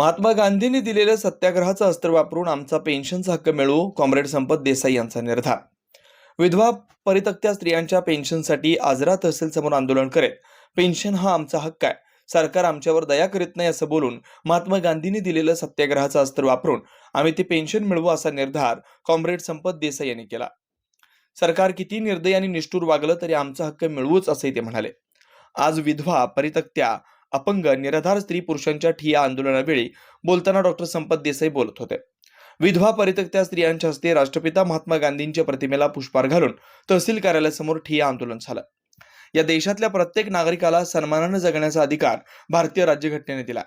महात्मा गांधींनी दिलेलं सत्याग्रहाचं अस्त्र वापरून आमचा पेन्शनचा हक्क मिळवू कॉम्रेड संपत देसाई यांचा निर्धार. विधवा परितक्त्या स्त्रियांच्या पेन्शनसाठी आजरा तहसील समोर आंदोलन करेल. पेन्शन हा आमचा हक्क आहे. सरकार आमच्यावर दया करीत नाही असं बोलून महात्मा गांधींनी दिलेलं सत्याग्रहाचं अस्त्र वापरून आम्ही ती पेन्शन मिळवू असा निर्धार कॉम्रेड संपत देसाई यांनी केला. सरकार किती निर्दयी आणि निष्ठूर वागलं तरी आमचा हक्क मिळवूच असंही ते म्हणाले. आज विधवा परितक्त्या अपंग निराधार स्त्री पुरुषांच्या ठिया आंदोलनावेळी बोलताना डॉक्टर संपत देसाई बोलत होते. विधवा परित्यक्त्या स्त्रियांच्या हस्ते राष्ट्रपिता महात्मा गांधींच्या प्रतिमेला पुष्पार घालून तहसील कार्यालयासमोर ठिया आंदोलन झालं. या देशातल्या प्रत्येक नागरिकाला सन्मानानं जगण्याचा अधिकार भारतीय राज्यघटनेने दिला.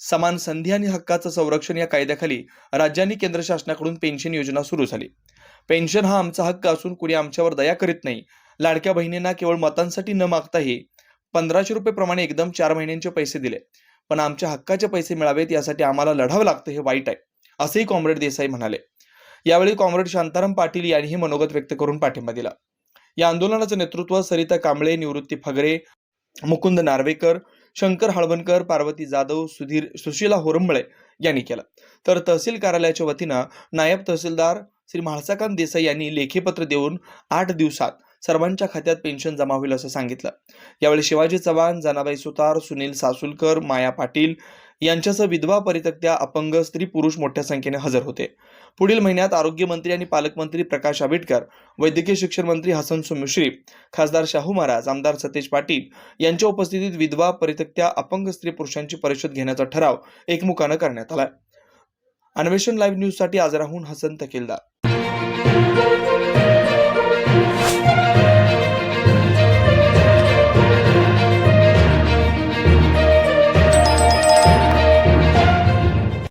समान संधी आणि हक्काचं संरक्षण या कायद्याखाली राज्यांनी केंद्र शासनाकडून पेन्शन योजना सुरू झाली. पेन्शन हा आमचा हक्क असून कुणी आमच्यावर दया करीत नाही. लाडक्या बहिणींना केवळ मतांसाठी न मागताही पंधराशे रुपये प्रमाणे एकदम चार महिन्यांचे पैसे दिले. पण आमच्या हक्काचे पैसे मिळावेत यासाठी आम्हाला लढावं लागतं हे वाईट आहे असेही कॉम्रेड देसाई म्हणाले. यावेळी कॉम्रेड शांताराम पाटील यांनीही मनोगत व्यक्त करून पाठिंबा दिला. या आंदोलनाचं नेतृत्व सरिता कांबळे निवृत्ती फगरे मुकुंद नार्वेकर शंकर हळवणकर पार्वती जाधव सुधीर सुशीला होरंबळे यांनी केलं. तर तहसील कार्यालयाच्या वतीनं नायब तहसीलदार श्री म्हाळसाकांत देसाई यांनी लेखीपत्र देऊन आठ दिवसात सर्वांच्या खात्यात पेन्शन जमा होईल असं सांगितलं. यावेळी शिवाजी चव्हाण जनाबाई सुतार सुनील सासुलकर माया पाटील यांच्यासह विधवा परितक्त्या अपंग स्त्री पुरुष मोठ्या संख्येने हजर होते. पुढील महिन्यात आरोग्यमंत्री आणि पालकमंत्री प्रकाश आंबेडकर वैद्यकीय शिक्षण मंत्री हसन मुश्रीफ खासदार शाहू महाराज आमदार सतेज पाटील यांच्या उपस्थितीत विधवा परितक्त्या अपंग स्त्री पुरुषांची परिषद घेण्याचा ठराव एकमुखानं करण्यात आला अन्वेषण लाईव्ह न्यूजसाठी आजराहून हसन तकेलदार.